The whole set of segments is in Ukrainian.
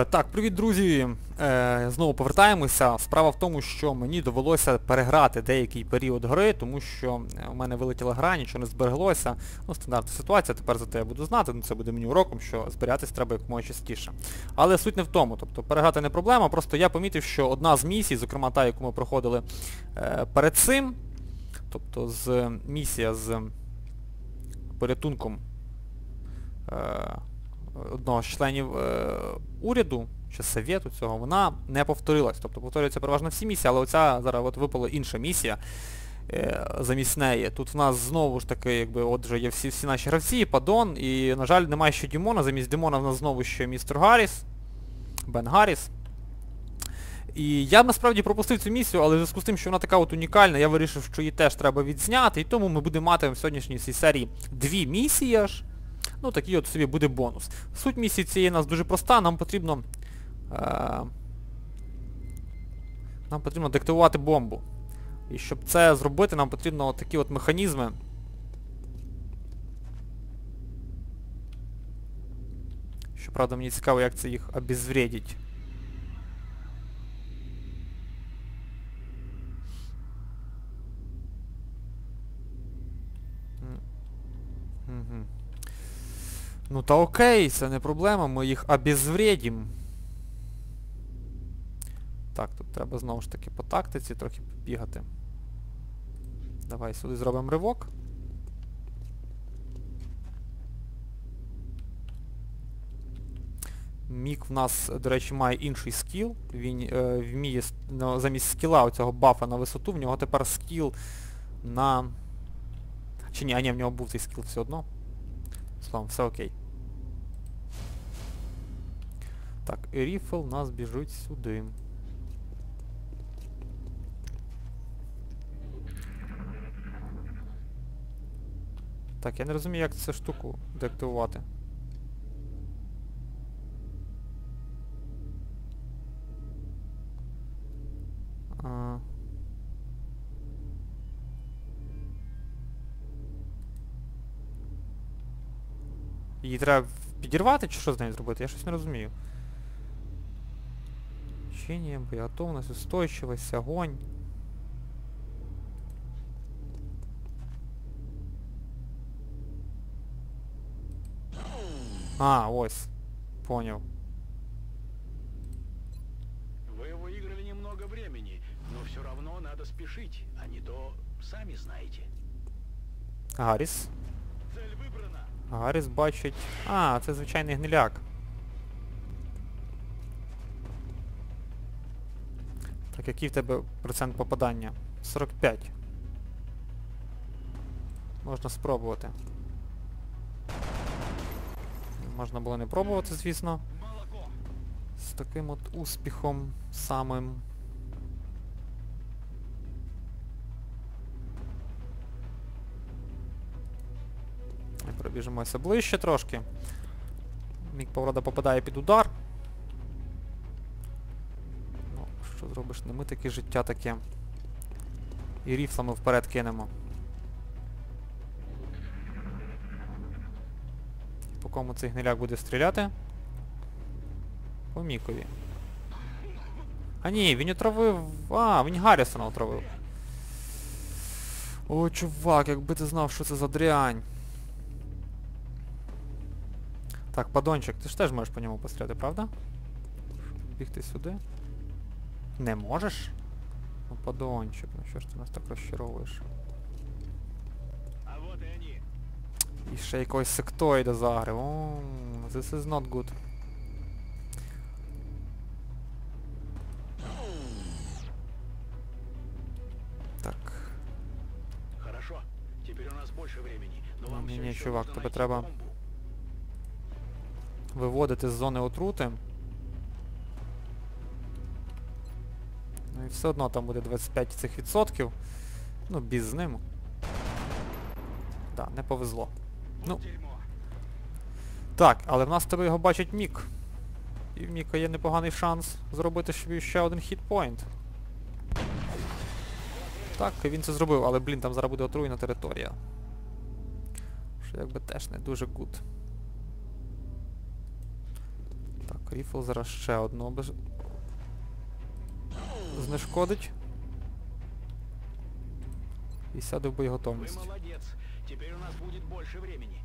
Е, Так, привіт, друзі! Е, Знову повертаємося. Справа в тому, що мені довелося переграти деякий період гри, тому що е, у мене вилетіла гра, нічого не збереглося. Ну, стандартна ситуація, тепер за те я буду знати, ну це буде мені уроком, що зберігатись треба якомога частіше. Але суть не в тому, тобто переграти не проблема, просто я помітив, що одна з місій, зокрема та, яку ми проходили е, перед цим, тобто з місія з порятунком е, одного з членів е, уряду чи совєту цього, вона не повторилась. Тобто повторюються переважно всі місії, але оця зараз от випала інша місія е, замість неї. Тут в нас знову ж таки, якби, отже, є всі, всі наші гравці, Падон, і, на жаль, немає ще Дімона, замість Дімона в нас знову ще містер Гарріс, Бен Гарріс. І я б насправді пропустив цю місію, але в зв'язку з тим, що вона така от унікальна, я вирішив, що її теж треба відзняти, і тому ми будемо мати в сьогоднішній цій серії дві місії аж. Ну, такий от собі буде бонус. Суть місії цієї у нас дуже проста, нам потрібно... Е, нам потрібно деактивувати бомбу. І щоб це зробити, нам потрібно от такі от механізми. Щоправда, мені цікаво, як це їх обезвредить. Угу. Ну та окей, це не проблема, ми їх обезвредім. Так, тут треба знову ж таки по тактиці трохи побігати. Давай сюди зробимо ривок. Мік в нас, до речі, має інший скіл. Він е, вміє ну, замість скіла оцього бафа на висоту, в нього тепер скіл на... Чи ні, а ні, в нього був цей скіл все одно. Словом, все окей. Так, і ріфл у нас біжить сюди. Так, я не розумію, як цю штуку деактивувати. А... Її треба підірвати чи що з нею зробити? Я щось не розумію. Чиніє, боєготовність, устойчивость, огонь. А, ось. Понял. Вы выиграли немного времени, но все равно надо спешить, а не то сами знаете. Гарріс. Цель выбрана. Гарріс бачить... А, це звичайний гниляк. Який в тебе процент попадання? 45. Можна спробувати. Можна було не пробувати, звісно. З таким от успіхом самим. І Пробіжимося ближче трошки. Мік Паврода попадає під удар. Що зробиш? Не ми таке життя таке. І ріфлами вперед кинемо. По кому цей гниляк буде стріляти? По Мікові. А ні, він отравив... А, він Гаррісона отравив. О, чувак, якби ти знав, що це за дрянь. Так, падончик, ти ж теж можеш по ньому постріляти, правда? Бігти сюди. Не можеш? Ну, падончик, ну що ж ти нас так розчаровуєш? А вот и они. І ще якогось сектоїда загрив. This is not good. Так. Хорошо. Теперь у нас больше времени, но вам Не-не-не, чувак, тебе треба-. Виводити з зони отрути. Все одно там буде 25 цих відсотків. Ну, біз з ним. Так, не повезло. Ну, Так, але в нас тебе його бачить Мік. І в Міка є непоганий шанс зробити собі ще один хітпоінт. Так, він це зробив, але, блін, там зараз буде отруєна територія. Що якби теж не дуже гуд. Так, Ріфл зараз ще одну обеж... знешкодить. І сяде в боєготовність. молодец. Теперь у нас будет больше времени.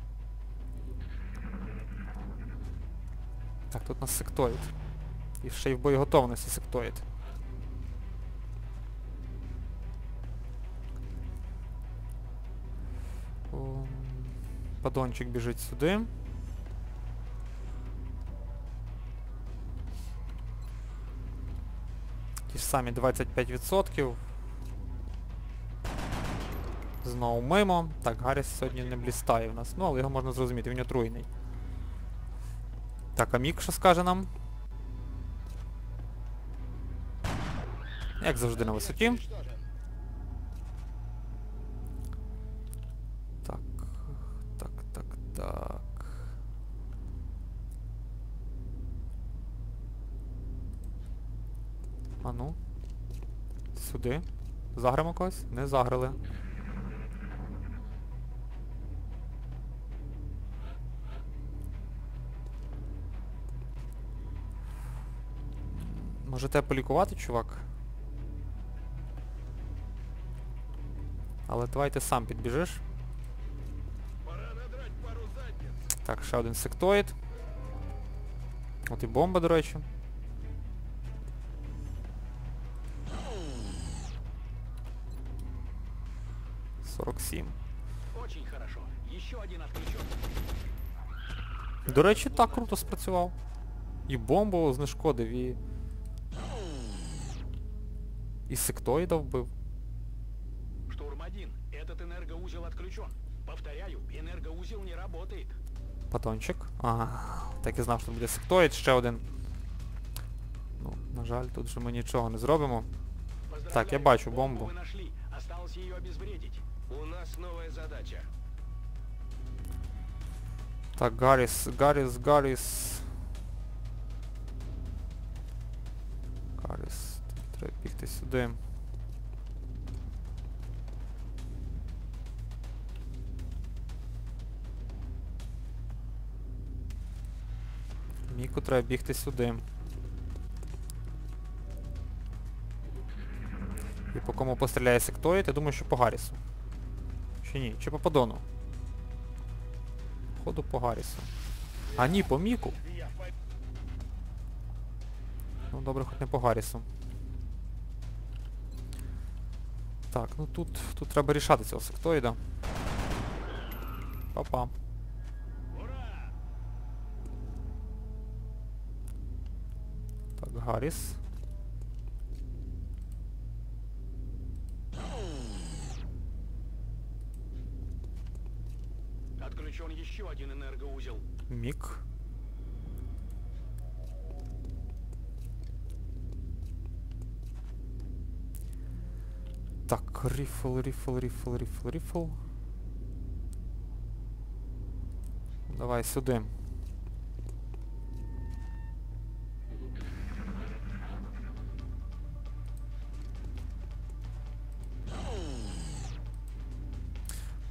Так, тут у нас сектоїд. І ще й в боєготовності сектоїд. Падончик біжить сюди. Ті ж самі 25%. Знову мимо. Так, Гарріс сьогодні не блістає в нас. Ну, але його можна зрозуміти, він отруєний. Так, а Мік що скаже нам? Як завжди на висоті. Так, так, так, так. А ну. Сюди. Заграємо когось? Не заграли. Може тебе полікувати, чувак? Але давай ти сам підбіжиш. Так, ще один сектоїд. От і бомба, до речі. Сорок сім. Очень хорошо. Еще один отключен. До речі, так круто спрацював. І бомбу знешкодив, і... І сектоїда вбив. Штурм-1. Этот энергоузел отключен. Повторяю, энергоузел не работает. Патончик. Ага, так і знав, що буде сектоїд, ще один. Ну, на жаль, тут же ми нічого не зробимо. Поздравляю, Так, я бачу бомбу бомбу. вы нашли. Осталось ее обезвредить. У нас новая задача. Так, Гарріс, Гарріс. Гарріс, тобі треба бігти сюди. Міку треба бігти сюди. І по кому постріляє сектоїд, я думаю, що по Гаррісу. Чи ні? Чи по Падону? Походу по Гаррісу. А ні, по Міку. Ну добре, хоч не по Гаррісу. Так, ну тут, тут треба рішати цього сектоїда. Па-па. Так, Гарріс. Еще один энергоузел. Мік. Так, рифл, рифл, рифл, рифл, рифл. Давай сюди.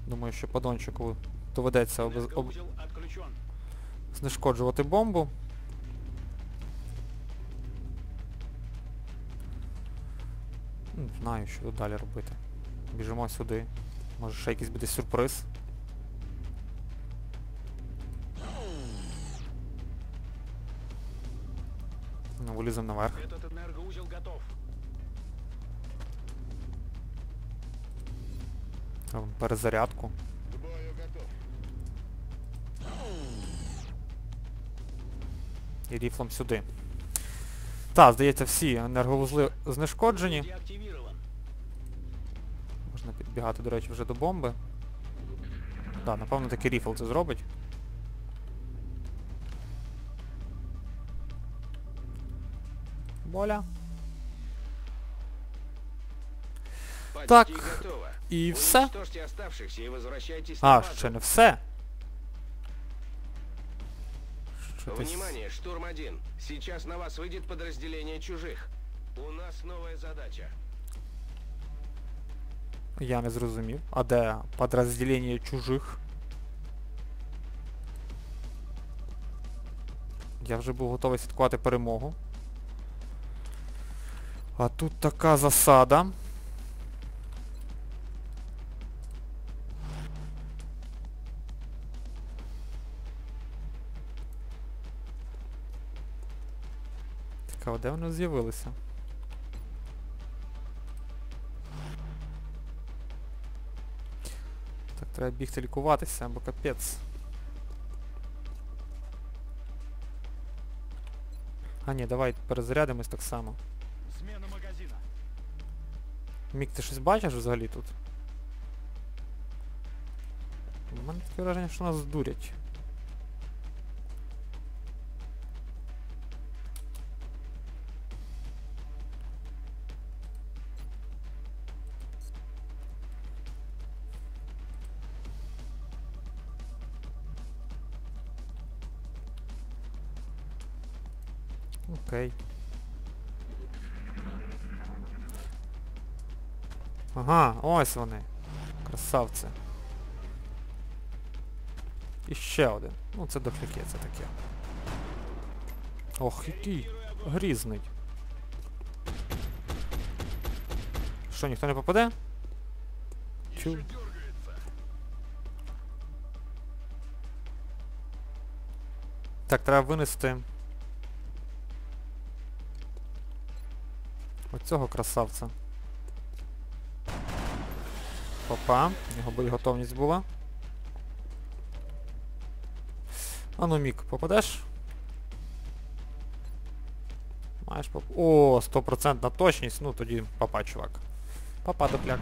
Думаю, що подончику доведеться об... об... Энергоузел отключен. знешкоджувати бомбу. Ну, Не знаю, що тут далі робити. Біжимо сюди. Може ще якийсь буде сюрприз. Ну, виліземо наверх. Этот энергоузел готов. Робимо перезарядку. І ріфлом сюди. Так, здається, всі енерговузли знешкоджені. Можна підбігати, до речі, вже до бомби. Так, напевно таки ріфл це зробить. Боля. Так. І все. А, ще не все. Що ти... с- Внимание, штурм 1. Сейчас на вас выйдет подразделение чужих. У нас новая задача. Я не зрозумів. А де підрозділення чужих? Я вже був готовий святкувати перемогу. А тут така засада. Цікаво, де вони з'явилися? Так, треба бігти лікуватися, бо капець. А ні, давай перезарядимось так само. Смена магазина. Мік, ти щось бачиш взагалі тут? У мене таке враження, що нас дурять. Окей. Ага, ось вони. Красавці. І ще один. Ну це дохляки, це таке. Ох, який грізний. Що, ніхто не попаде? Чу. Так, треба винести. Оцього красавця. Опа, його боєготовність була. А ну, Мік, попадеш? Маєш поп... О, 100% точність, ну тоді папа, чувак. Папа допляк.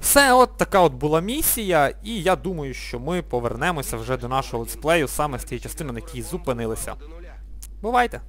Все, от така от була місія, і я думаю, що ми повернемося вже до нашого летсплею саме з тієї частини, на якій зупинилися. Бувайте!